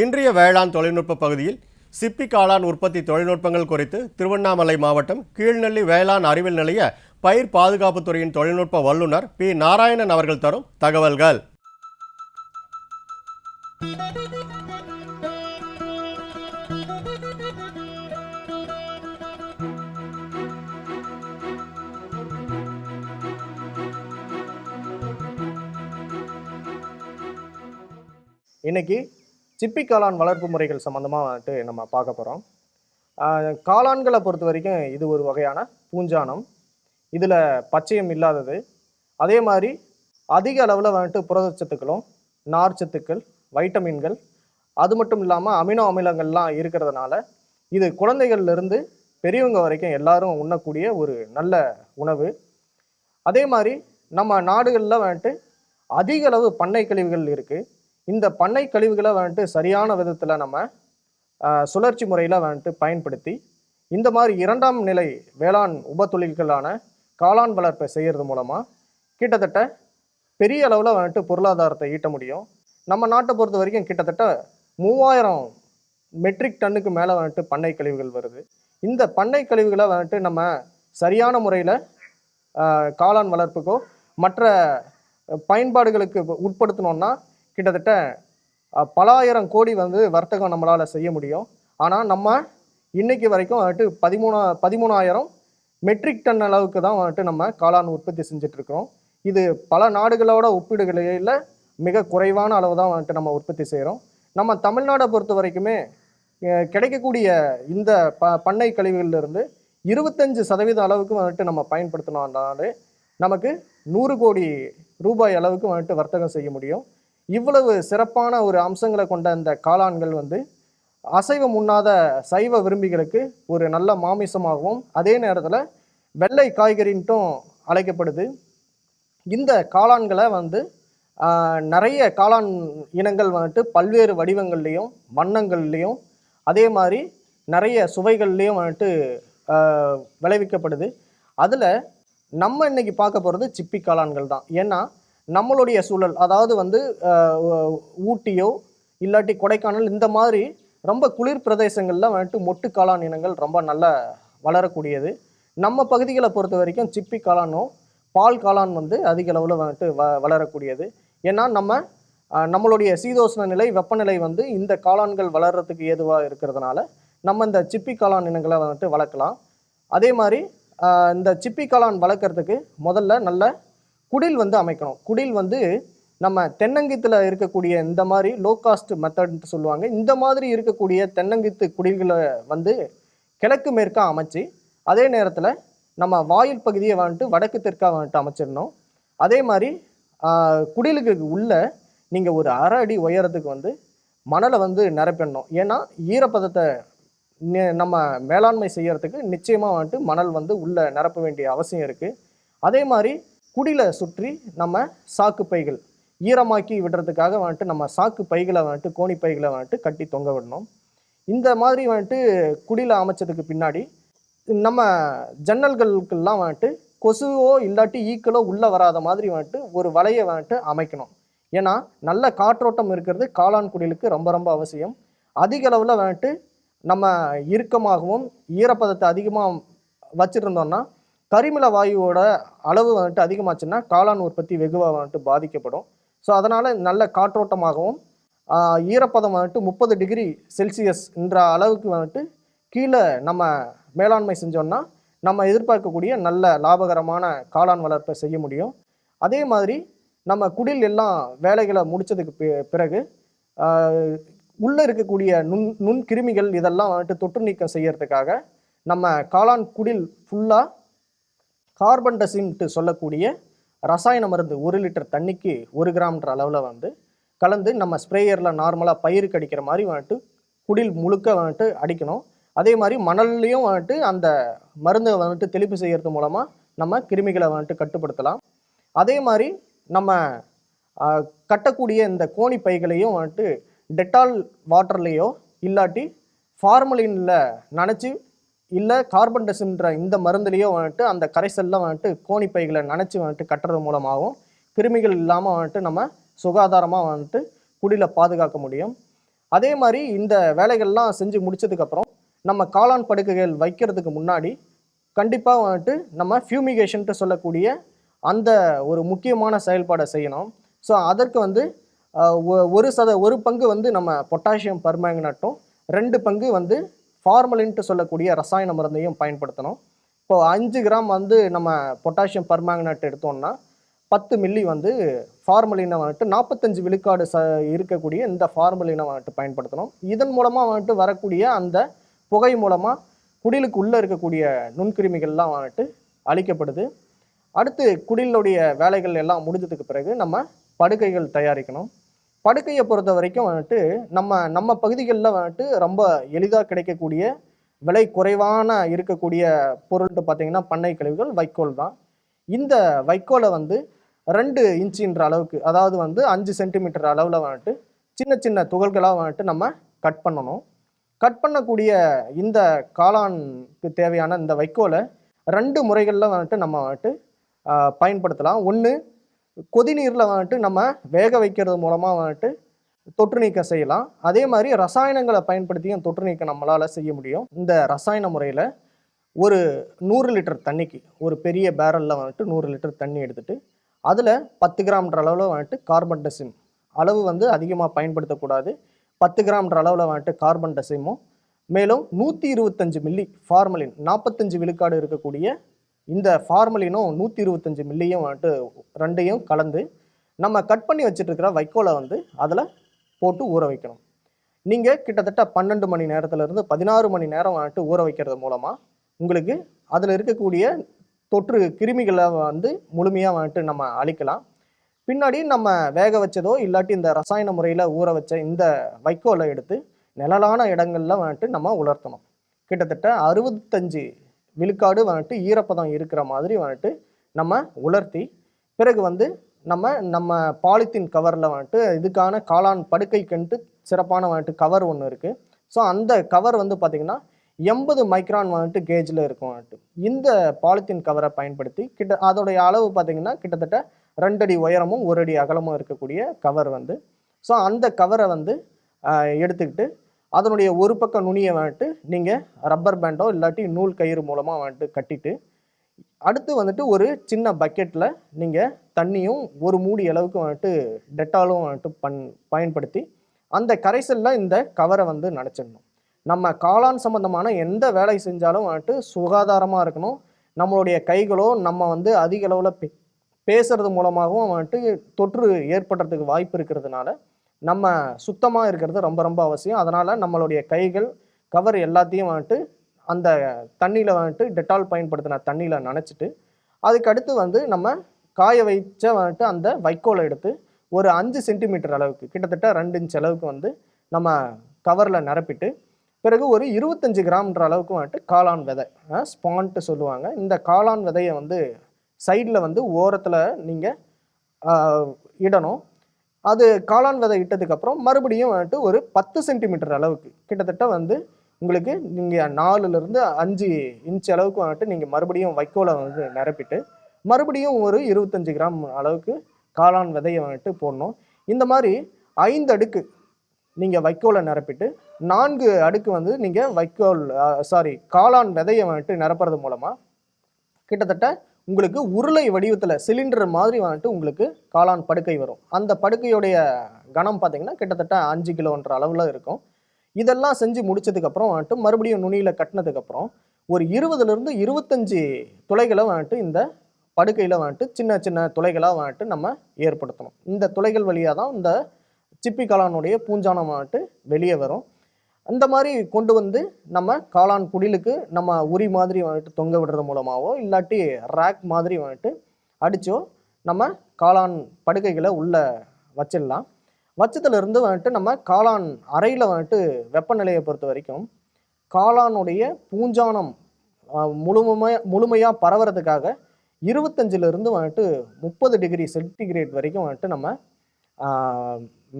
இன்றைய வேளாண் தொழில்நுட்ப பகுதியில் சிப்பி காளான் உற்பத்தி தொழில்நுட்பங்கள் குறித்து திருவண்ணாமலை மாவட்டம் கீழ்நெல்லி வேளாண் அறிவியல் நிலைய பயிர் பாதுகாப்புத்துறையின் தொழில்நுட்ப வல்லுநர் பி. நாராயணன் அவர்கள் தரும் தகவல்கள். இன்னைக்கு சிப்பி காளான் வளர்ப்பு முறைகள் சம்மந்தமாக வந்துட்டு நம்ம பார்க்க போகிறோம் காளான்களை பொறுத்த வரைக்கும் இது ஒரு வகையான பூஞ்சானம். இதில் பச்சையம் இல்லாதது. அதே மாதிரி அதிக அளவில் வந்துட்டு புரதச்சத்துக்களும் நார்ச்சத்துக்கள் வைட்டமின்கள் அது மட்டும் இல்லாமல் அமினோ அமிலங்கள்லாம் இருக்கிறதுனால இது குழந்தைகள்லேருந்து பெரியவங்க வரைக்கும் எல்லாரும் உண்ணக்கூடிய ஒரு நல்ல உணவு. அதே மாதிரி நம்ம நாடுகளில் வந்துட்டு அதிக அளவு பண்ணை கழிவுகள் இருக்குது இந்த பண்ணை கழிவுகளை வந்துட்டு சரியான விதத்தில் நம்ம சுழற்சி முறையில் வந்துட்டு பயன்படுத்தி இந்த மாதிரி இரண்டாம் நிலை வேளாண் உபத்தொழில்களான காளான் வளர்ப்பை செய்கிறது மூலமாக கிட்டத்தட்ட பெரிய அளவில் வந்துட்டு பொருளாதாரத்தை ஈட்ட முடியும். நம்ம நாட்டை பொறுத்த வரைக்கும் கிட்டத்தட்ட மூவாயிரம் மெட்ரிக் டன்னுக்கு மேலே வந்துட்டு பண்ணை கழிவுகள் வருது. இந்த பண்ணை கழிவுகளை வந்துட்டு நம்ம சரியான முறையில் காளான் வளர்ப்புக்கோ மற்ற பயன்பாடுகளுக்கு உட்படுத்தினோன்னா கிட்டத்தட்ட பலாயிரம் பல ஆயிரம் கோடி வந்து வர்த்தகம் நம்மளால் செய்ய முடியும். ஆனால் நம்ம இன்னைக்கு வரைக்கும் வந்துட்டு பதிமூணா பதிமூணாயிரம் மெட்ரிக் டன் அளவுக்கு தான் வந்துட்டு நம்ம காளான் உற்பத்தி செஞ்சுட்டு இது பல நாடுகளோட ஒப்பீடுகளில் மிக குறைவான அளவு தான் வந்துட்டு நம்ம உற்பத்தி செய்கிறோம் நம்ம தமிழ்நாடை பொறுத்த வரைக்குமே கிடைக்கக்கூடிய இந்த ப பண்ணை கழிவுகளிலிருந்து இருபத்தஞ்சு சதவீத அளவுக்கு வந்துட்டு நம்ம பயன்படுத்தினோம்னாலே நமக்கு நூறு கோடி ரூபாய் அளவுக்கு வந்துட்டு வர்த்தகம் செய்ய முடியும். இவ்வளவு சிறப்பான ஒரு அம்சங்களை கொண்ட இந்த காளான்கள் வந்து அசைவம் உண்ணாத சைவ விரும்பிகளுக்கு ஒரு நல்ல மாமிசமாகவும் அதே நேரத்தில் வெள்ளை காய்கறின்ட்டும் அழைக்கப்படுது. இந்த காளான்களை வந்து நிறைய காளான் இனங்கள் வந்துட்டு பல்வேறு வடிவங்கள்லேயும் வண்ணங்கள்லேயும் அதே மாதிரி நிறைய சுவைகள்லேயும் வந்துட்டு விளைவிக்கப்படுது. அதில் நம்ம இன்னைக்கு பார்க்க போகிறது சிப்பி காளான்கள் தான். ஏன்னா நம்மளுடைய சூழல் அதாவது வந்து ஊட்டியோ இல்லாட்டி கொடைக்கானல் இந்த மாதிரி ரொம்ப குளிர் பிரதேசங்களில் வந்துட்டு மொட்டு காளான் இனங்கள் ரொம்ப நல்லா வளரக்கூடியது. நம்ம பகுதிகளை பொறுத்த வரைக்கும் சிப்பி காளானும் பால் காளான் வந்து அதிக அளவில் வந்துட்டு வ வளரக்கூடியது. ஏன்னா நம்ம நம்மளுடைய சீதோஷ்ண நிலை வெப்பநிலை வந்து இந்த காளான்கள் வளர்கிறதுக்கு ஏதுவாக இருக்கிறதுனால நம்ம இந்த சிப்பி காளான் இனங்களை வந்துட்டு வளர்க்கலாம். அதே மாதிரி இந்த சிப்பி காளான் வளர்க்குறதுக்கு முதல்ல நல்ல குடில் வந்து அமைக்கணும். குடில் வந்து நம்ம தென்னங்கத்தில் இருக்கக்கூடிய இந்த மாதிரி லோ காஸ்ட் மெத்தட்னு சொல்லுவாங்க. இந்த மாதிரி இருக்கக்கூடிய தென்னங்கித்து குடில்களை வந்து கிழக்கு மேற்காக அமைச்சு அதே நேரத்தில் நம்ம வாயில் பகுதியை வந்துட்டு வடக்கு தெற்காக வந்துட்டு அமைச்சிடணும். அதே மாதிரி குடிலுக்கு உள்ள நீங்கள் ஒரு அரை அடி உயரத்துக்கு வந்து மணலை வந்து நிரப்பிடணும் ஏன்னா ஈரப்பதத்தை நம்ம மேலாண்மை செய்யறதுக்கு நிச்சயமாக வந்துட்டு மணல் வந்து உள்ளே நிரப்ப வேண்டிய அவசியம் இருக்குது அதே மாதிரி குடியில் சுற்றி நம்ம சாக்கு பைகள். ஈரமாக்கி விடுறதுக்காக வந்துட்டு நம்ம சாக்கு பைகளை வந்துட்டு கோணி பைகளை வந்துட்டு கட்டி தொங்க விடணும். இந்த மாதிரி வந்துட்டு குடியில் அமைச்சதுக்கு பின்னாடி நம்ம ஜன்னல்களுக்கெல்லாம் வந்துட்டு கொசுவோ இல்லாட்டி ஈக்களோ உள்ளே வராத மாதிரி வந்துட்டு ஒரு வலையை வந்துட்டு அமைக்கணும். ஏன்னா நல்ல காற்றோட்டம் இருக்கிறது காளான் குடிலுக்கு ரொம்ப ரொம்ப அவசியம். அதிக அளவில் வந்துட்டு நம்ம இறுக்கமாகவும் ஈரப்பதத்தை அதிகமாக வச்சுருந்தோம்னா கரிமில வாயுவோட அளவு வந்துட்டு அதிகமாச்சுன்னா காளான் உற்பத்தி வெகுவாக வந்துட்டு பாதிக்கப்படும். ஸோ அதனால் நல்ல காற்றோட்டமாகவும் ஈரப்பதம் வந்துட்டு முப்பது டிகிரி செல்சியஸ் என்ற அளவுக்கு வந்துட்டு கீழே நம்ம மேலாண்மை செஞ்சோம்னா நம்ம எதிர்பார்க்கக்கூடிய நல்ல லாபகரமான காளான் வளர்ப்பை செய்ய முடியும். அதே மாதிரி நம்ம குடில் எல்லாம் வேலைகளை முடித்ததுக்கு பி- பிறகு உள்ளே இருக்கக்கூடிய நுண் நுண் கிருமிகள் இதெல்லாம் வந்துட்டு தொற்று நீக்கம் செய்யறதுக்காக நம்ம காளான் குடில் ஃபுல்லாக கார்பன் டசின்ட்டு சொல்லக்கூடிய ரசாயன மருந்து ஒரு லிட்டர் தண்ணிக்கு ஒரு கிராம்ன்ற அளவில் வந்து கலந்து நம்ம ஸ்ப்ரேயரில் நார்மலாக பயிருக்கு அடிக்கிற மாதிரி வந்துட்டு குடில் முழுக்க வந்துட்டு அடிக்கணும். அதே மாதிரி மணல்லையும் வந்துட்டு அந்த மருந்தை வந்துட்டு தெளிப்பு செய்கிறது மூலமாக நம்ம கிருமிகளை வந்துட்டு கட்டுப்படுத்தலாம். அதே மாதிரி நம்ம கட்டக்கூடிய இந்த கோணி பைகளையும் வந்துட்டு டெட்டால் வாட்டர்லேயோ இல்லாட்டி ஃபார்மலினில் நனைச்சி இல்லை கார்பன் டெஸ்ன்ற இந்த மருந்துலேயோ வந்துட்டு அந்த கரைசலில் வந்துட்டு கோணி பைகளை நனைச்சி வந்துட்டு கட்டுறது மூலமாகவும் கிருமிகள் இல்லாமல் வந்துட்டு நம்ம சுகாதாரமாக வந்துட்டு குடியில் பாதுகாக்க முடியும். அதே மாதிரி இந்த வேலைகள்லாம் செஞ்சு முடிச்சதுக்கப்புறம் நம்ம காளான் படுக்கைகள் வைக்கிறதுக்கு முன்னாடி கண்டிப்பாக வந்துட்டு நம்ம ஃபியூமிகேஷன்ட்டு சொல்லக்கூடிய அந்த ஒரு முக்கியமான செயல்பாடை செய்யணும். ஸோ அதற்கு வந்து ஒ- ஒரு சத ஒரு பங்கு வந்து நம்ம பொட்டாசியம் பர்மேங்கனட்டும் ரெண்டு பங்கு வந்து ஃபார்மலின்ட்டு சொல்லக்கூடிய ரசாயன மருந்தையும் பயன்படுத்தணும். இப்போது அஞ்சு கிராம் வந்து நம்ம பொட்டாசியம் பர்மாங்கனேட் எடுத்தோம்னா பத்து மில்லி வந்து ஃபார்மலினை வந்துட்டு நாற்பத்தஞ்சு விழுக்காடு ச இருக்கக்கூடிய இந்த ஃபார்மலினை வந்துட்டு பயன்படுத்தணும். இதன் மூலமாக வந்துட்டு வரக்கூடிய அந்த புகை மூலமாக குடிலுக்கு உள்ளே இருக்கக்கூடிய நுண்கிருமிகள்லாம் வந்துட்டு அழிக்கப்படுது. அடுத்து குடிலுடைய வேலைகள் எல்லாம் முடிஞ்சதுக்கு பிறகு நம்ம படுக்கைகள் தயாரிக்கணும். படுக்கையை பொறுத்த வரைக்கும் வந்துட்டு நம்ம நம்ம பகுதிகளில் வந்துட்டு ரொம்ப எளிதாக கிடைக்கக்கூடிய விலை குறைவான இருக்கக்கூடிய பொருள்ட்டு பார்த்தீங்கன்னா பண்ணை கழிவுகள் வைக்கோல் தான். இந்த வைக்கோலை வந்து ரெண்டு இன்ச்சுன்ற அளவுக்கு அதாவது வந்து அஞ்சு சென்டிமீட்டர் அளவில் வந்துட்டு சின்ன சின்ன துகள்களாக வந்துட்டு நம்ம கட் பண்ணணும். கட் பண்ணக்கூடிய இந்த காளானுக்கு தேவையான இந்த வைக்கோலை ரெண்டு முறைகளில் வந்துட்டு நம்ம வந்துட்டு பயன்படுத்தலாம். ஒன்று கொதிநீரில் வந்துட்டு நம்ம வேக வைக்கிறது மூலமாக வந்துட்டு தொற்று நீக்கம் செய்யலாம். அதே மாதிரி ரசாயனங்களை பயன்படுத்தியும் தொற்று நீக்கம் நம்மளால் செய்ய முடியும். இந்த ரசாயன முறையில் ஒரு நூறு லிட்டர் தண்ணிக்கு ஒரு பெரிய பேரலில் வந்துட்டு நூறு லிட்டர் தண்ணி எடுத்துகிட்டு அதில் பத்து கிராம்ன்ற அளவில் வந்துட்டு கார்பன் டெசிம் அளவு வந்து அதிகமாக பயன்படுத்தக்கூடாது. பத்து கிராம்ன்ற அளவில் வந்துட்டு கார்பன் டெசிமும் மேலும் நூற்றி இருபத்தஞ்சு மில்லி ஃபார்மலின் நாற்பத்தஞ்சு விழுக்காடு இருக்கக்கூடிய இந்த ஃபார்மலினும் நூற்றி இருபத்தஞ்சி மில்லியும் வந்துட்டு ரெண்டையும் கலந்து நம்ம கட் பண்ணி வச்சுட்டு இருக்கிற வைக்கோலை வந்து அதில் போட்டு ஊற வைக்கணும். நீங்கள் கிட்டத்தட்ட பன்னெண்டு மணி நேரத்துலேருந்து பதினாறு மணி நேரம் வந்துட்டு ஊற வைக்கிறது மூலமாக உங்களுக்கு அதில் இருக்கக்கூடிய தொற்று கிருமிகளை வந்து முழுமையாக வந்துட்டு நம்ம அழிக்கலாம். பின்னாடி நம்ம வேக வச்சதோ இல்லாட்டி இந்த ரசாயன முறையில் ஊற வச்ச இந்த வைக்கோலை எடுத்து நிழலான இடங்களில் வந்துட்டு நம்ம உலர்த்தணும். கிட்டத்தட்ட அறுபத்தஞ்சு விழுக்காடு வந்துட்டு ஈரப்பதம் இருக்கிற மாதிரி வந்துட்டு நம்ம உலர்த்தி பிறகு வந்து நம்ம நம்ம பாலித்தீன் கவரில் வந்துட்டு இதுக்கான காளான் படுக்கைக்குன்ட்டு சிறப்பான வந்துட்டு கவர் ஒன்று இருக்குது ஸோ அந்த கவர் வந்து பார்த்திங்கன்னா எண்பது மைக்ரான் வந்துட்டு கேஜில் இருக்கும் வந்துட்டு. இந்த பாலித்தீன் கவரை பயன்படுத்தி கிட்ட அதோடைய அளவு பார்த்திங்கன்னா கிட்டத்தட்ட ரெண்டடி உயரமும் ஒரு அடி அகலமும் இருக்கக்கூடிய கவர் வந்து. ஸோ அந்த கவரை வந்து எடுத்துக்கிட்டு அதனுடைய ஒரு பக்க நுனியை வந்துட்டு நீங்கள் ரப்பர் பேண்டோ இல்லாட்டி நூல் கயிறு மூலமாக வந்துட்டு கட்டிட்டு அடுத்து வந்துட்டு ஒரு சின்ன பக்கெட்டில் நீங்கள் தண்ணியும் ஒரு மூடி அளவுக்கு வந்துட்டு டெட்டாலும் வந்துட்டு பண் பயன்படுத்தி அந்த கரைசலில் இந்த கவரை வந்து நனைச்சிடணும். நம்ம காளான் சம்மந்தமான எந்த வேலை செஞ்சாலும் வந்துட்டு சுகாதாரமாக இருக்கணும். நம்மளுடைய கைகளோ நம்ம வந்து அதிக அளவில் பே பேசுறது மூலமாகவும் வந்துட்டு தொற்று ஏற்படுறதுக்கு வாய்ப்பு இருக்கிறதுனால நம்ம சுத்தமாக இருக்கிறது ரொம்ப ரொம்ப அவசியம். அதனால் நம்மளுடைய கைகள் கவர் எல்லாத்தையும் வந்துட்டு அந்த தண்ணியில் வந்துட்டு டெட்டால் பயன்படுத்தின தண்ணியில் நனைச்சிட்டு அதுக்கடுத்து வந்து நம்ம காய வைச்ச வந்துட்டு அந்த வைக்கோலை எடுத்து ஒரு அஞ்சு சென்டிமீட்டர் அளவுக்கு கிட்டத்தட்ட ரெண்டு இன்ச் அளவுக்கு வந்து நம்ம கவரில் நிரப்பிட்டு பிறகு ஒரு இருபத்தஞ்சி கிராம்ன்ற அளவுக்கு வந்துட்டு காளான் விதை ஸ்பான்ட்டு சொல்லுவாங்க. இந்த காளான் விதையை வந்து சைடில் வந்து ஓரத்தில் நீங்கள் இடணும். அது காளான் விதை இட்டதுக்கப்புறம் மறுபடியும் வந்துட்டு ஒரு பத்து சென்டிமீட்டர் அளவுக்கு. கிட்டத்தட்ட வந்து உங்களுக்கு நீங்கள் நாலுலேருந்து அஞ்சு இன்ச் அளவுக்கு வந்துட்டு நீங்கள் மறுபடியும் வைக்கோலை வந்து நிரப்பிட்டு மறுபடியும் ஒரு இருபத்தஞ்சு கிராம் அளவுக்கு காளான் விதையை வந்துட்டு போடணும். இந்த மாதிரி ஐந்து அடுக்கு நீங்கள் வைக்கோலை நிரப்பிட்டு நான்கு அடுக்கு வந்து நீங்கள் வைக்கோல் சாரி காளான் விதையை வந்துட்டு நிரப்புறது மூலமாக கிட்டத்தட்ட உங்களுக்கு உருளை வடிவத்தில் சிலிண்டர் மாதிரி வந்துட்டு உங்களுக்கு காளான் படுக்கை வரும். அந்த படுக்கையுடைய கனம் பார்த்தீங்கன்னா கிட்டத்தட்ட அஞ்சு கிலோன்ற அளவில் இருக்கும். இதெல்லாம் செஞ்சு முடிச்சதுக்கப்புறம் வந்துட்டு மறுபடியும் நுனியில் கட்டினதுக்கப்புறம் ஒரு இருபதுலேருந்து இருபத்தஞ்சி துளைகளை வந்துட்டு இந்த படுக்கையில் வந்துட்டு சின்ன சின்ன துளைகளாக வந்துட்டு நம்ம ஏற்படுத்தணும். இந்த துளைகள் வழியாக தான் இந்த சிப்பி காளானுடைய பூஞ்சானம் வந்துட்டு வெளியே வரும். அந்த மாதிரி கொண்டு வந்து நம்ம காளான் குடிலுக்கு நம்ம உரி மாதிரி வந்துட்டு தொங்க விடுறது மூலமாகவோ இல்லாட்டி ரேக் மாதிரி வந்துட்டு அடித்தோ நம்ம காளான் படுக்கைகளை உள்ளே வச்சிடலாம். வச்சதுலேருந்து வந்துட்டு நம்ம காளான் அறையில் வந்துட்டு வெப்பநிலையை பொறுத்த வரைக்கும் காளானுடைய பூஞ்சானம் முழுமையாக முழுமையாக பரவுறதுக்காக இருபத்தஞ்சிலிருந்து வந்துட்டு முப்பது டிகிரி சென்டிகிரேட் வரைக்கும் வந்துட்டு நம்ம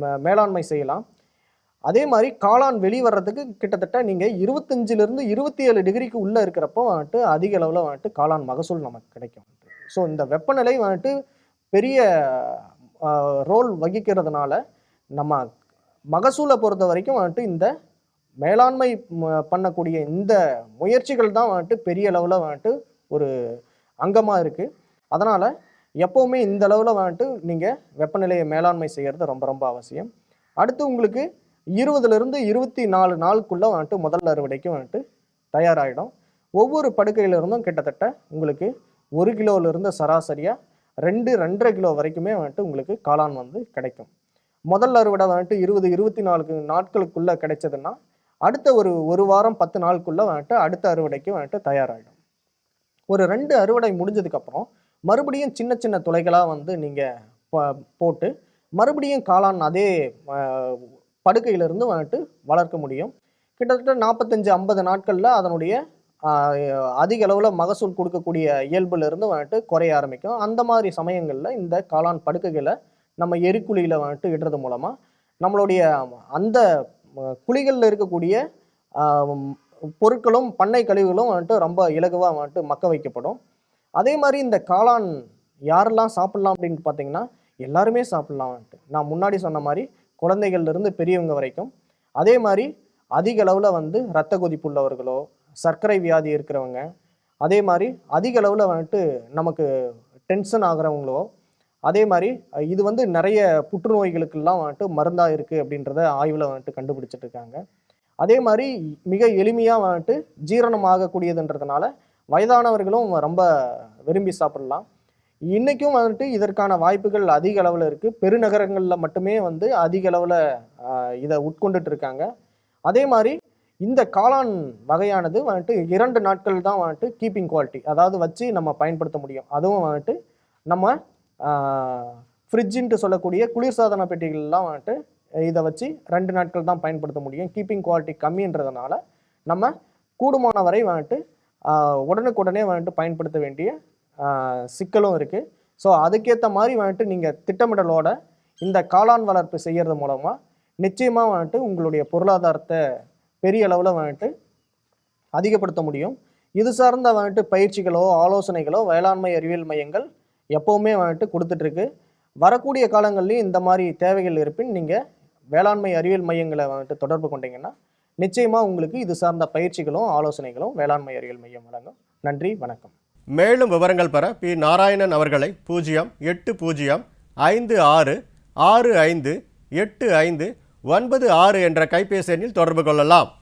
மே- மேலாண்மை செய்யலாம். அதே மாதிரி காளான் வெளிவரத்துக்கு கிட்டத்தட்ட நீங்கள் இருபத்தஞ்சிலிருந்து இருபத்தி ஏழு டிகிரிக்கு உள்ளே இருக்கிறப்போ வந்துட்டு அதிக அளவில் வந்துட்டு காளான் மகசூல் நமக்கு கிடைக்கும். ஸோ இந்த வெப்பநிலை வந்துட்டு பெரிய ரோல் வகிக்கிறதுனால நம்ம மகசூலை பொறுத்த வரைக்கும் வந்துட்டு இந்த மேலாண்மை பண்ணக்கூடிய இந்த முயற்சிகள் தான் வந்துட்டு பெரிய அளவில் வந்துட்டு ஒரு அங்கமாக இருக்குது அதனால் எப்போவுமே இந்த அளவில் வந்துட்டு நீங்கள் வெப்பநிலையை மேலாண்மை செய்கிறது ரொம்ப ரொம்ப அவசியம். அடுத்து உங்களுக்கு இருபதுலேருந்து இருபத்தி நாலு நாளுக்குள்ளே வந்துட்டு முதல் அறுவடைக்கு வந்துட்டு தயாராகிடும் ஒவ்வொரு படுக்கையிலிருந்தும் கிட்டத்தட்ட உங்களுக்கு ஒரு கிலோவிலிருந்து சராசரியாக ரெண்டு ரெண்டரை கிலோ வரைக்குமே வந்துட்டு உங்களுக்கு காளான் வந்து கிடைக்கும். முதல் அறுவடை வந்துட்டு இருபது இருபத்தி நாலு நாட்களுக்குள்ளே கிடைச்சதுன்னா அடுத்த ஒரு ஒரு வாரம் பத்து நாளுக்குள்ளே வந்துட்டு அடுத்த அறுவடைக்கு வந்துட்டு தயாராகிடும் ஒரு ரெண்டு அறுவடை முடிஞ்சதுக்கப்புறம் மறுபடியும் சின்ன சின்ன துளைகளாக வந்து நீங்கள் போட்டு மறுபடியும் காளான் அதே படுக்கையிலிருந்து வந்துட்டு வளர்க்க முடியும். கிட்டத்தட்ட நாற்பத்தஞ்சு ஐம்பது நாட்களில் அதனுடைய அதிக அளவில் மகசூல் கொடுக்கக்கூடிய இயல்புலேருந்து வந்துட்டு குறைய ஆரம்பிக்கும். அந்த மாதிரி சமயங்களில் இந்த காளான் படுக்கைகளை நம்ம எரிக்குழியில் வந்துட்டு இடுறது மூலமாக நம்மளுடைய அந்த குழிகளில் இருக்கக்கூடிய பொருட்களும் பண்ணை கழிவுகளும் வந்துட்டு ரொம்ப இலகுவாக வந்துட்டு மக்க வைக்கப்படும். அதே மாதிரி இந்த காளான் யாரெல்லாம் சாப்பிட்லாம் அப்படின்னு பார்த்தீங்கன்னா எல்லாருமே சாப்பிட்லாம் வந்துட்டு. நான் முன்னாடி சொன்ன மாதிரி குழந்தைகள்லேருந்து பெரியவங்க வரைக்கும். அதே மாதிரி அதிக அளவில் வந்து இரத்த கொதிப்பு உள்ளவர்களோ சர்க்கரை வியாதி இருக்கிறவங்க அதே மாதிரி அதிக அளவில் வந்துட்டு நமக்கு டென்ஷன் ஆகுறவங்களோ அதே மாதிரி இது வந்து நிறைய புற்றுநோய்களுக்கெல்லாம் வந்துட்டு மருந்தாக இருக்குது அப்படின்றத ஆய்வில் வந்துட்டு கண்டுபிடிச்சிட்டு இருக்காங்க. அதே மாதிரி மிக எளிமையாக வந்துட்டு ஜீரணம் ஆகக்கூடியதுன்றதுனால வயதானவர்களும் ரொம்ப விரும்பி சாப்பிடலாம். இன்றைக்கும் வந்துட்டு இதற்கான வாய்ப்புகள் அதிக அளவில் இருக்குது பெருநகரங்களில் மட்டுமே வந்து அதிக அளவில் இதை உட்கொண்டுட்டு இருக்காங்க. அதே மாதிரி இந்த காளான் வகையானது வந்துட்டு இரண்டு நாட்கள் தான் வந்துட்டு கீப்பிங் குவாலிட்டி அதாவது வச்சு நம்ம பயன்படுத்த முடியும். அதுவும் வந்துட்டு நம்ம ஃப்ரிட்ஜின்ட்டு சொல்லக்கூடிய குளிர்சாதன பெட்டிகள்லாம் வந்துட்டு இதை வச்சு ரெண்டு நாட்கள் தான் பயன்படுத்த முடியும். கீப்பிங் குவாலிட்டி கம்மின்றதுனால நம்ம கூடுமான வரை வந்துட்டு உடனுக்குடனே வந்துட்டு பயன்படுத்த வேண்டிய சிக்கலும் இருக்குது ஸோ அதுக்கேற்ற மாதிரி வந்துட்டு நீங்கள் திட்டமிடலோட இந்த காளான் வளர்ப்பு செய்கிறது மூலமாக நிச்சயமாக வந்துட்டு உங்களுடைய பொருளாதாரத்தை பெரிய அளவில் வந்துட்டு அதிகப்படுத்த முடியும். இது சார்ந்த வந்துட்டு பயிற்சிகளோ ஆலோசனைகளோ வேளாண்மை அறிவியல் மையங்கள் எப்போவுமே வந்துட்டு கொடுத்துட்ருக்கு. வரக்கூடிய காலங்கள்லையும் இந்த மாதிரி தேவைகள் இருப்பின் நீங்கள் வேளாண்மை அறிவியல் மையங்களை வந்துட்டு தொடர்பு கொண்டீங்கன்னா நிச்சயமாக உங்களுக்கு இது சார்ந்த பயிற்சிகளும் ஆலோசனைகளும் வேளாண்மை அறிவியல் மையம் வழங்கும். நன்றி வணக்கம். மேலும் விவரங்கள் பெற பி நாராயணன் அவர்களை பூஜ்ஜியம் எட்டு பூஜ்ஜியம் ஐந்து ஆறு ஆறு ஐந்து எட்டு ஐந்து ஒன்பது ஆறு என்ற கைபேசி எண்ணில் தொடர்பு கொள்ளலாம்.